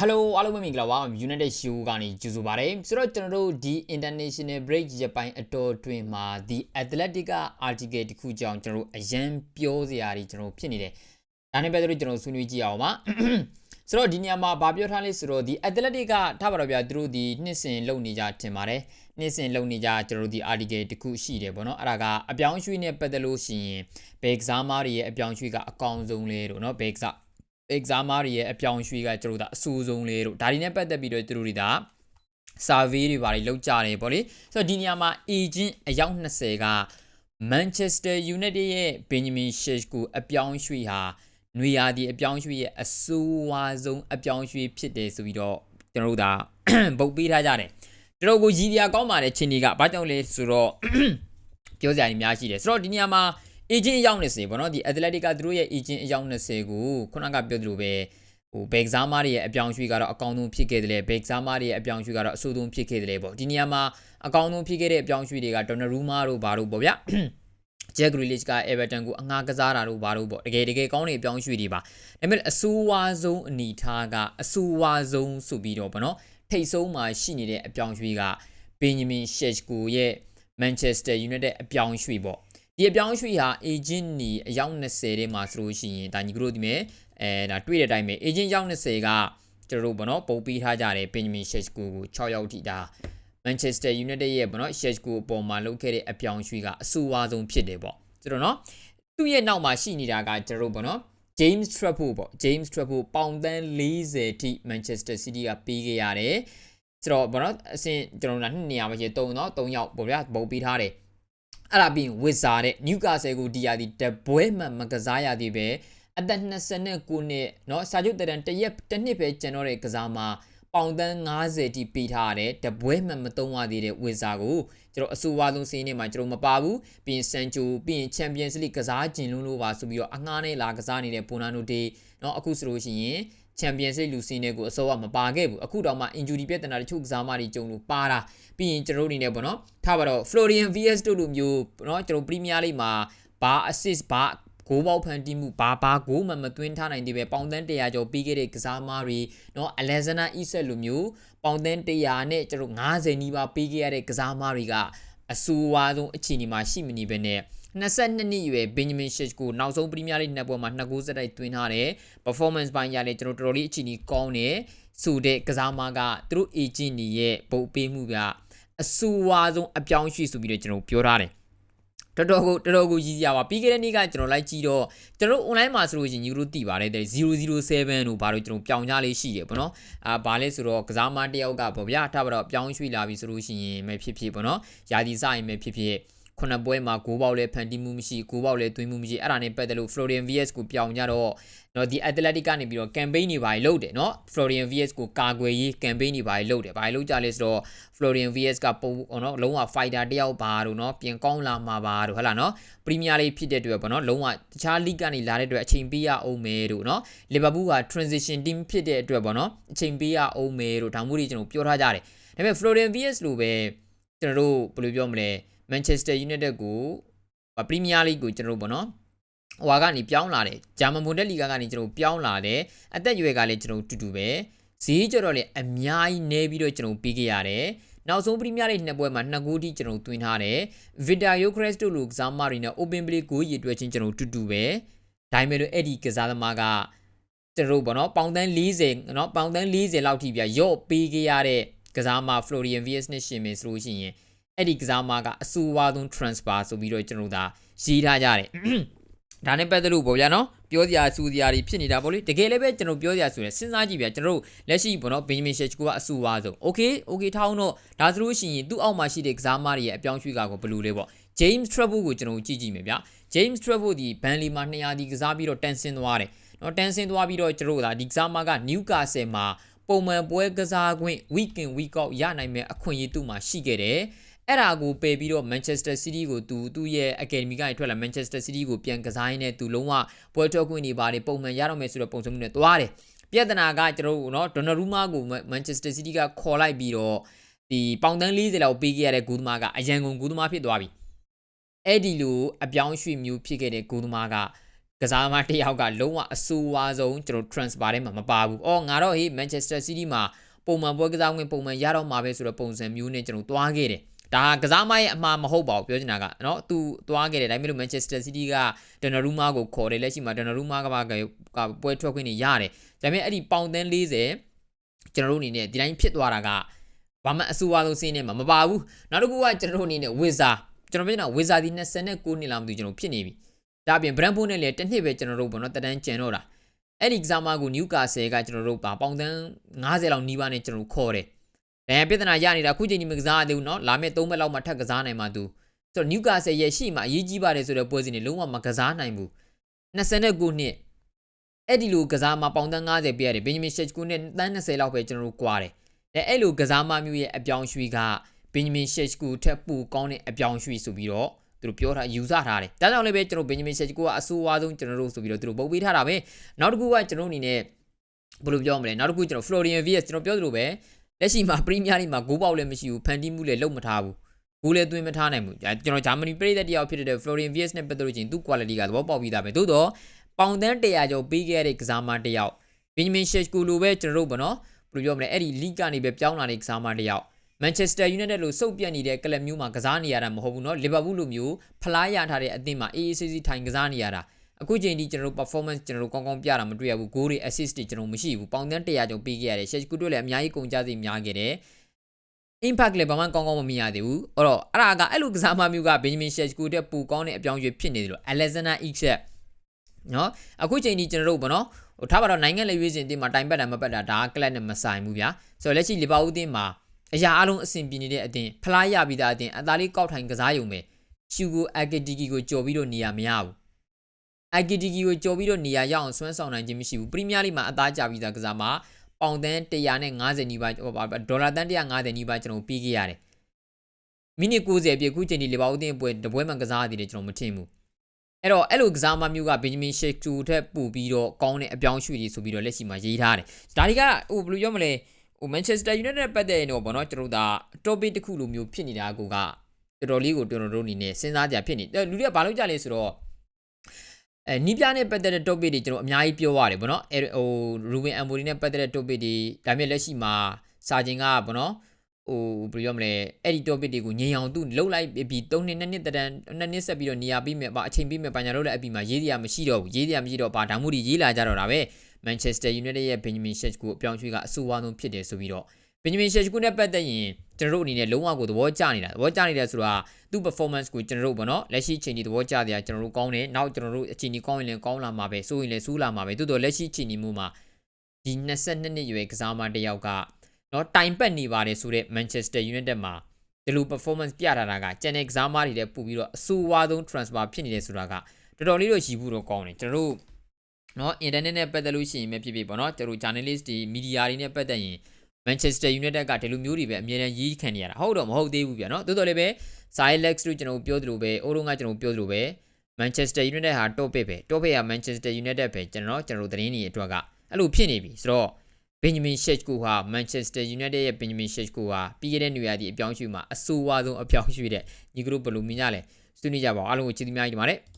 Hello အားလုံးပဲမင်္ဂလာပါ United Show ကနေကြိုဆိုပါရစေဆိုတော့ကျွန်တော်တို့ဒီ International Break ရပိုင်းအတော်တွင်မှာ The Athletic က article တစ်ခုကြောင့်ကျွန်တော်တို့အရန်ပြောစရာတွေကျွန်တော်ဖြစ်နေတယ်ဒါနဲ့ပဲတို့ကျွန်တော်ဆွေးနွေးကြည့်အောင်ပါဆိုတော့ဒီနေရာမှာဗာပြောထားလဲဆိုတော့ဒီ Athletic ကထားပါတော့ဗျာသူတို့ဒီနှစ်စဉ်လုပ်နေကြထင်ပါတယ်နှစ်စဉ်လုပ်နေကြကျွန်တော်တို့ဒီ article တစ်ခုရှိတယ်ပေါ့နော်အဲ့ဒါကအပြောင်းရွှေ့နဲ့ပတ်သက်လို့ရှိရင်ဘယ်ကစားမားတွေရဲ့အပြောင်းရွှေ့ကအကောင်းဆုံးလဲတို့နော်ဘယ်ကစား exam တွေရဲ့အပြောင်းရွှေ့ကကျွန်တော်တို့ဒါအဆိုးဆုံးလေးတို့ဒါဒီနဲ့ပတ်သက်ပြီးတော့သူတို့တွေဒါ survey တွေပါတယ်လောက်ကြတယ်ပေါ့လေဆိုတော့ဒီနေရာမှာ agent အယောက်20က Manchester United ရဲ့ Benjamin Sheshko အပြောင်းရွှေ့ဟာနွေရာသီအပြောင်းရွှေ့ရဲ့အဆိုးဝါးဆုံးအပြောင်းရွှေ့ဖြစ်တယ်ဆိုပြီးတော့ကျွန်တော်တို့ဒါပုတ်ပေးထားကြတယ်ကျွန်တော်ကိုရည်ရကောင်းပါတယ်ချင်းတွေကဘာကြောင့်လဲဆိုတော့ပြောစရာကြီးများရှိတယ်ဆိုတော့ဒီနေရာမှာ agent အယောက်20ပေါ့နော်ဒီ athletic ကသူတို့ရဲ့ agent အယောက်20ကိုခုနကပြောသလိုပဲဟိုဘယ်ကစားမားတွေရဲ့အပြောင်းရွှေ့ကတော့အကောင်းဆုံးဖြစ်ခဲ့တယ်လေဘယ်ကစားမားတွေရဲ့အပြောင်းရွှေ့ကတော့အဆိုးဆုံးဖြစ်ခဲ့တယ်လေပေါ့ဒီနေရာမှာအကောင်းဆုံးဖြစ်ခဲ့တဲ့အပြောင်းရွှေ့တွေကဒေါ်နရူမာတို့ဘာတို့ပေါ့ဗျာ Jack Grealish က Everton ကိုအငှားကစားတာတို့ဘာလို့ပေါ့တကယ်တကယ်ကောင်းနေအပြောင်းရွှေ့တွေပါဒါပေမဲ့အဆိုးဝါးဆုံးအနေထားကအဆိုးဝါးဆုံးဆိုပြီးတော့ဗောနော်ထိတ်ဆုံးမှာရှိနေတဲ့အပြောင်းရွှေ့က Benjamin Sheshko ရဲ့ Manchester United အပြောင်းရွှေ့ပေါ့ ဒီအပြောင်းရွှေ့ဟာ agent ညီအယောက်20ထဲမှာဆိုလို့ရှိရင်ဒါညီကတို့ဒီမဲ့အဲဒါတွေ့တဲ့အတိုင်းပဲ agent ရောက်20ကကျွန်တော်တို့ဘောနော်ပုံပေးထားကြတယ် Benjamin Sheshko ကို6ယောက်ထိဒါ Manchester United ရဲ့ဘောနော် Sheshko အပေါ်မှာလုပ်ခဲ့တဲ့အပြောင်းရွှေ့ကအဆိုးအဝါဆုံးဖြစ်တယ်ပေါ့ကျွန်တော်နော်သူ့ရဲ့နောက်မှာရှိနေတာကကျွန်တော်တို့ဘောနော် James Trafford ပေါ့ James Trafford ပေါင်သန်း40ထိ Manchester City ကပေးခဲ့ရတယ်ဆိုတော့ဘောနော်အဆင့်ကျွန်တော်တို့ကနှစ်နေရာပဲရှိတုံတော့၃ယောက်ပေါ့ဗျာပုံပေးထားတယ် အဲ့ဒါပြီးဝစ်ဇာတဲ့ Newcastle ကိုဒီယာဒီတပွဲမှမကစားရသေးပဲအသက်29နှစ်เนาะစာချုပ်တရန်တရက်တစ်နှစ်ပဲကျန်တော့တဲ့ကစားမှာပေါင်တန်း90တိပေးထားရတယ်တပွဲမှမသုံးရသေးတဲ့ဝစ်ဇာကိုကျွန်တော်အဆိုအဝါဆုံးစီးနေမှာကျွန်တော်မပါဘူးပြီးရင်ဆန်ချူပြီးရင်ချန်ပီယံစ်လိကစားခြင်းလုံးလို့ပါဆိုပြီးတော့အငှားနဲ့လာကစားနေတဲ့ပိုနာနိုတေเนาะအခုဆိုလို့ရှိရင် ချန်ပီယံစိတ်လူစင်းတွေကိုအစောကမပါခဲ့ဘူးအခုတော့မှ injury ပြဿနာတချို့ကစားမတွေကြုံလို့ပါတာပြီးရင်ကျွန်တော်တို့အနေနဲ့ပေါ့နော်ထားပါတော့ Florian VS တို့လိုမျိုးနော်ကျွန်တော် Premier League မှာဘာ assist ဘာဂိုးပေါက်ဖန်တီးမှုဘာဘာဂိုးမှမသွင်းထားနိုင်သေးပဲပေါင်သန်း100ကျော်ပြီးခဲ့တဲ့ကစားမတွေနော်အလက်ဇနာအီဆက်လိုမျိုးပေါင်သန်း100နဲ့ကျွန်တော်90နီးပါးပြီးခဲ့ရတဲ့ကစားမတွေကအဆူအဝါဆုံးအခြေအနေမှာရှိမနေပဲနဲ့ 22နှစ်အရွယ် Benjamin Sheshko နောက်ဆုံး Premier League နှစ်ပွဲမှာနှစ်ဂိုးစတိုက်သွင်းထားတယ် performance ပိုင်းရလဲကျွန်တော်တော်တော်လေးအခြေအနေကောင်းတယ်ဆိုတဲ့ကစားမားကသူတို့ agent တွေရဲ့ပုံပေးမှုကအဆူဝါဆုံးအပြောင်းရွှေ့ဆိုပြီးတော့ကျွန်တော်ပြောထားတယ်တော်တော်ကိုတော်တော်ကိုရည်ရပါပြီးခဲ့တဲ့နေ့ကကျွန်တော်လိုက်ကြည့်တော့ကျွန်တော် online မှာဆိုလို့ရှိရင်ညီတို့သိပါတယ်တဲ့007လို့ဘာလို့ကျွန်တော်ပြောင်းကြလေးရှိတယ်ပေါ့နော်အာဘာလဲဆိုတော့ကစားမတယောက်ကပေါ့ဗျာထားပါတော့ပြောင်းရွှေ့လာပြီဆိုလို့ရှိရင်မဖြစ်ဖြစ်ပေါ့နော်ယာဒီစရင်မဖြစ်ဖြစ် ခုနှစ်ပွဲမှာဂိုးပေါက်လဲဖန်တီးမှုမရှိဂိုးပေါက်လဲသွင်းမှုမရှိအဲ့ဒါနဲ့ပတ်သက်လို့ Florian VS ကိုပြောင်းကြတော့နော်ဒီ Athletic ကနေပြီးတော့ campaign တွေပါလုပ်တယ်နော် Florian VS ကိုကာကွယ်ရေး campaign တွေပါလုပ်တယ်ဘာလို့ကြလဲဆိုတော့ Florian VS ကပုံနော်လုံးဝ fighter တယောက်ပါတော့နော်ပြင်ကောင်းလာမှာပါတော့ဟုတ်လားနော် Premier League ဖြစ်တဲ့အတွက်ပေါ့နော်လုံးဝတခြား league ကနေလာတဲ့အတွက်အချိန်ပေးရအောင်မယ်တို့နော် Liverpool က transition team ဖြစ်တဲ့အတွက်ပေါ့နော်အချိန်ပေးရအောင်မယ်တို့ဒါမှမဟုတ်ကျွန်တော်ပြောထားကြတယ်ဒါပေမဲ့ Florian VS လိုပဲကျွန်တော်တို့ဘယ်လိုပြောမလဲ Manchester United ကိုပရီးမီးယားလိဂ်ကိုကျွန်တော်တို့ပေါ့နော်ဟိုဟာကနေပြောင်းလာတယ်ဂျာမန်ဘွန်ဒက်လီဂါကနေကျွန်တော်ပြောင်းလာတယ်အသက်အရွယ်ကလည်းကျွန်တော်တူတူပဲဈေးကြတော့လေအများကြီးနေပြီးတော့ကျွန်တော်ပြီးခဲ့ရတယ်နောက်ဆုံးပရီးမီးယားလိဂ်နှစ်ပွဲမှာနှစ်ဂိုးထိကျွန်တော်တွင်းထားတယ်ဗီတာယိုခရက်စ်တို့လိုကစားမတွေနဲ့ open play ဂိုးရည်တွဲချင်းကျွန်တော်တူတူပဲဒါပေမဲ့လို့အဲ့ဒီကစားသမားကကျွန်တော်ပေါ့နော်ပေါင်တန်း40နော်ပေါင်တန်း40လောက်ထိပြရော့ပေးခဲ့ရတဲ့ကစားမ Florian Vies နဲ့ရှင်မယ်ဆိုလို့ရှိရင် အဲ့ဒီကစားမကအဆိုးဝါးဆုံး transfer ဆိုပြီးတော့ကျွန်တော်ဒါရေးထားကြတယ်ဒါနဲ့ပတ်သက်လို့ပေါ့ဗျာနော်ပြောစရာစူစရာတွေဖြစ်နေတာပေါ့လေတကယ်လည်းပဲကျွန်တော်ပြောစရာဆိုရင်စဉ်းစားကြည့်ဗျာကျွန်တော်လက်ရှိပေါ့နော်ဘင်ဂျမင်ရှက်ချ်ကအစူပါဆုံး okay okay ထောင်းတော့ဒါဆိုလို့ရှိရင်သူ့အောက်မှာရှိတဲ့ကစားမတွေရဲ့အပြောင်းရွှေ့ကကိုဘယ်လိုလဲပေါ့ James Treble ကိုကျွန်တော်ကြည့်ကြည့်မယ်ဗျာ James Treble ဒီဘန်လီမှာ200ဒီကစားပြီးတော့တန်ဆင်းသွားတယ်နော်တန်ဆင်းသွားပြီးတော့ကျွန်တော်ဒါဒီကစားမက Newcastle မှာပုံမှန်ပွဲကစားခွင့် weekend week out ရနိုင်မဲ့အခွင့်အရေးသူ့မှာရှိခဲ့တယ် အဲ့ဒါကိုပယ်ပြီးတော့ Manchester City ကိုသူသူ့ရဲ့ Academy ကနေထွက်လာ Manchester City ကိုပြန်ကစားရင်းနဲ့သူလုံးဝပွဲထွက်ခွင့်နေပါတယ်ပုံမှန်ရတော့မယ်ဆိုတော့ပုံစံမျိုးနဲ့သွားတယ်ပြဿနာကကျွန်တော်တို့နော်ဒေါ်နာရူမာကို Manchester City ကခေါ်လိုက်ပြီးတော့ဒီပေါင်တန်း40လောက်ပေးခဲ့ရတဲ့ဂူသမားကအရန်ကုန်ဂူသမားဖြစ်သွားပြီအဲ့ဒီလိုအပြောင်းရွှေ့မျိုးဖြစ်ခဲ့တဲ့ဂူသမားကကစားမတစ်ယောက်ကလုံးဝအဆိုးဝါးဆုံးကျွန်တော် transfer ထဲမှာမပါဘူး။အော်ငါတော့ဟေး Manchester City မှာပုံမှန်ပွဲကစားဝင်ပုံမှန်ရတော့မှာပဲဆိုတော့ပုံစံမျိုးနဲ့ကျွန်တော်သွားခဲ့တယ်။ ဒါကစားမရဲ့အမှားမဟုတ်ပါဘူးပြောချင်တာကနော်သူသွားခဲ့တယ်ဒါပေမဲ့လို့ Manchester City က Donnarumma ကိုခေါ်တယ်လက်ရှိမှာ Donnarumma ကပါကပွဲထွက်ခွင့်နေရတယ်။ဒါပေမဲ့အဲ့ဒီပေါင်သန်း40ကျွန်တော်တို့အနေနဲ့ဒီတိုင်းဖြစ်သွားတာကဘာမှအဆူအဝါဆုံးစင်းနေမှာမပါဘူး။နောက်တစ်ခုကကျွန်တော်တို့အနေနဲ့ Wizard ကျွန်တော်ပြောနေတာ Wizard ဒီ29နှစ်လားမသိဘူးကျွန်တော်ဖြစ်နေပြီ။ဒါအပြင် Brentford နဲ့လည်းတစ်နှစ်ပဲကျွန်တော်တို့ပေါ့နော်တက်တန်းကျန်တော့တာ။အဲ့ဒီကစားမကို Newcastle ကကျွန်တော်တို့ပါပေါင်သန်း90လောက်နီးပါးနဲ့ကျွန်တော်တို့ခေါ်တယ်။ ဒဏ်ရာပြဿနာရနေတာခုချိန်ဒီမကစားသေးဘူးเนาะလာမယ့်3ဘက်လောက်မှထပ်ကစားနိုင်မှာသူဆိုတော့ Newcastle ရဲ့ရှိမှအရေးကြီးပါတယ်ဆိုတဲ့ပွဲစဉ်တွေလုံးဝမကစားနိုင်ဘူး29နှစ်အဲ့ဒီလိုကစားမပေါင်တန်း90ပြရတယ်ဘင်ဂျမင်ရှက်ချ်ကိုနဲ့တန်း20လောက်ပဲကျွန်တော်တို့꽌တယ်အဲအဲ့လိုကစားမမျိုးရဲ့အပြောင်းရွှေ့ကဘင်ဂျမင်ရှက်ချ်ကိုထက်ပိုကောင်းတဲ့အပြောင်းရွှေ့ဆိုပြီးတော့သူတို့ပြောထားယူဆထားတယ်ဒါကြောင့်လည်းပဲကျွန်တော်ဘင်ဂျမင်ရှက်ချ်ကိုကအဆိုးအဝါဆုံးကျွန်တော်တို့ဆိုပြီးတော့သူတို့ပုတ်ပေးထားတာပဲနောက်တစ်ခုကကျွန်တော်အနေနဲ့ဘယ်လိုပြောမလဲနောက်တစ်ခုကျွန်တော် Florian Wirtz ကျွန်တော်ပြောသလိုပဲ လက်ရှိမှာပရီးမီးယားလိမှာဂိုးပေါက်လည်းမရှိဘူးဖန်တီးမှုလည်းလုံးမထားဘူးဂိုးလည်းသွင်းမထားနိုင်ဘူးကျွန်တော်ဂျာမနီပြည်သက်တယောက်ဖြစ်တဲ့ Florian Wirtz နဲ့ပတ်သက်လို့ချင်းသူ့ quality ကသဘောပေါက်ပြီးသားပဲသို့တော့ပေါင်တန်း100ကျော်ပေးခဲ့တဲ့ကစားမတယောက်ဘင်ဂျမင်ရှက်ကူလိုပဲကျွန်တော်တို့ဗောနော်ဘယ်လိုပြောမလဲအဲ့ဒီ league ကနေပဲပြောင်းလာတဲ့ကစားမတယောက် Manchester United လို့စုပ်ပြတ်နေတဲ့ကလပ်မျိုးမှာကစားနေရတာမဟုတ်ဘူးเนาะ Liverpool လိုမျိုးဖလားရထားတဲ့အသင်းမှာ AACC ထိုင်ကစားနေရတာ အခုချိန်ဒီကျွန်တော်တို့ performance ကျွန်တော်တို့ကောင်းကောင်းပြတာမတွေ့ရဘူး goal တွေ assist တွေကျွန်တော်မရှိဘူးပေါင်တန်း100ကျော်ပေးခဲ့ရတယ် Shaq ကူတို့လည်းအများကြီးကုန်ကြစိများခဲ့တယ် impact လည်းဘာမှကောင်းကောင်းမမြင်ရသေးဘူးအဲ့တော့အဲ့ဒါကအဲ့လိုကစားမမျိုးက Benjamin Shaq ကူတဲ့ပူကောင်းတဲ့အပြောင်းရွှေ့ဖြစ်နေတယ်လို့ Alexander Isak နော်အခုချိန်ဒီကျွန်တော်တို့ဗောနော်ဟိုထားပါတော့နိုင်ငံလေရွေးစင်အတင်းမှာတိုင်ပတ်တာမပတ်တာဒါကလပ်နဲ့မဆိုင်ဘူးဗျာဆိုတော့လက်ရှိလီဗာပူးအသင်းမှာအရာအလုံးအဆင်ပြေနေတဲ့အတင်းဖလားရပြီးသားအတင်းအသားလေးကောက်ထိုင်ကစားရုံပဲရှူကိုအကတီကီကိုကြော်ပြီးတော့နေရမရဘူး အကတီကီကိုကြော်ပြီးတော့နေရရအောင်ဆွမ်းဆောင်နိုင်ခြင်းမရှိဘူးပရီးမီးယားလိမှာအသားကြပြီးသားကစားမှာပေါင်တန်း150နီးပါးဒေါ်လာတန်း150နီးပါးကျွန်တော်ပြီးခဲ့ရတယ်မိနစ်90ပြည့်ခုချိန်ဒီလီဗာပူးအသင်းပွဲတပွဲမှကစားရသေးတယ်ကျွန်တော်မထင်ဘူးအဲ့တော့အဲ့လိုကစားမမျိုးကဘင်ဂျမင်ရှက်ကျူထက်ပို့ပြီးတော့ကောင်းတဲ့အပြောင်းရွှေ့တွေဆိုပြီးတော့လက်ရှိမှာရေးထားတယ်ဒါတွေကဟိုဘယ်လိုပြောမလဲဟို Manchester United နဲ့ပတ်သက်ရင်တော့ဗောနော်ကျွန်တော်တို့ဒါ topic တစ်ခုလိုမျိုးဖြစ်နေတာကိုကတော်တော်လေးကိုကျွန်တော်တို့အနေနဲ့စဉ်းစားကြဖြစ်နေတယ်လူတွေကဘာလို့ကြလဲဆိုတော့ အဲနီးပြနဲ့ပတ်သက်တဲ့ topic တွေကျွန်တော်အများကြီးပြောရတယ်ဗောနော်အဲဟို Ruben Amorim နဲ့ပတ်သက်တဲ့ topic တွေဒါပေမဲ့လက်ရှိမှာစာချင်းကဗောနော်ဟိုဘယ်လိုပြောမလဲအဲ့ဒီ topic တွေကိုငြိမ်အောင်သူလှုပ်လိုက်ပြီး3နှစ်2နှစ်တန်း2နှစ်ဆက်ပြီးတော့နေရာပြီးမယ်ပါအချိန်ပြီးမယ်ပညာလို့လည်းအပြီးမှာရေးစရာမရှိတော့ဘူးရေးစရာမရှိတော့ပါဒါမှမဟုတ်ရေးလာကြတော့တာပဲ Manchester United ရဲ့ Benjamin Sheshko အပြောင်းရွှေ့ကအဆိုးဝါးဆုံးဖြစ်တယ်ဆိုပြီးတော့ Benjamin Sheshko နဲ့ပတ်သက်ရင် ကျွန်တော်တို့အနေနဲ့လုံးဝကိုသဘောကျနေတာသဘောကျနေတယ်ဆိုတာသူ့ performance ကိုကျွန်တော်တို့ဗောနော်လက်ရှိချိန်ဒီသဘောကျတဲ့အကျွန်တော်တို့ကောင်းတယ်နောက်ကျွန်တော်တို့အချိန်ဒီကောင်းရင်လည်းကောင်းလာမှာပဲစိုးရင်လည်းစိုးလာမှာပဲတိုးတော်လက်ရှိချိန်ဒီမှုမှာဒီ22နှစ်ရွယ်ကစားမတယောက်ကနော်တိုင်ပတ်နေပါတယ်ဆိုတော့ Manchester United မှာဒီလို performance ပြထားတာကကျန်တဲ့ကစားမတွေလည်းပို့ပြီးတော့အဆိုးဝါးဆုံး transfer ဖြစ်နေတယ်ဆိုတာကတော်တော်လေးတော့ရည်ဘူးတော့ကောင်းတယ်ကျွန်တော်တို့နော် internet နဲ့ပတ်သက်လို့ရှိရင်ပဲဖြစ်ဖြစ်ပေါ့နော်ကျွန်တော် journalist တွေ media တွေနဲ့ပတ်သက်ရင် Manchester United ကဒီလိုမျိုးတွေပဲအမြဲတမ်းရေးခံနေရတာဟုတ်တော့မဟုတ်သေးဘူးဗျာနော်တိုးတော်လည်းပဲ Silex လို့ကျွန်တော်ပြောသလိုပဲအိုးတော့ကကျွန်တော်ပြောသလိုပဲ Manchester United ဟာ top pick ပဲ top pick က Manchester United ပဲကျွန်တော်ကျွန်တော်သတင်းတွေအတွက်ကအဲ့လိုဖြစ်နေပြီဆိုတော့ Benjamin Sheshko ဟာ Manchester United ရဲ့ Benjamin Sheshko ဟာပြီးခဲ့တဲ့နေရာဒီအပြောင်းရွှေ့မှာအဆိုးဝါးဆုံးအပြောင်းရွှေ့တဲ့ညီကတို့ဘယ်လိုမြင်ကြလဲဆွေးနွေးကြပါအောင်အားလုံးကိုကျေးဇူးများကြီးတင်ပါတယ်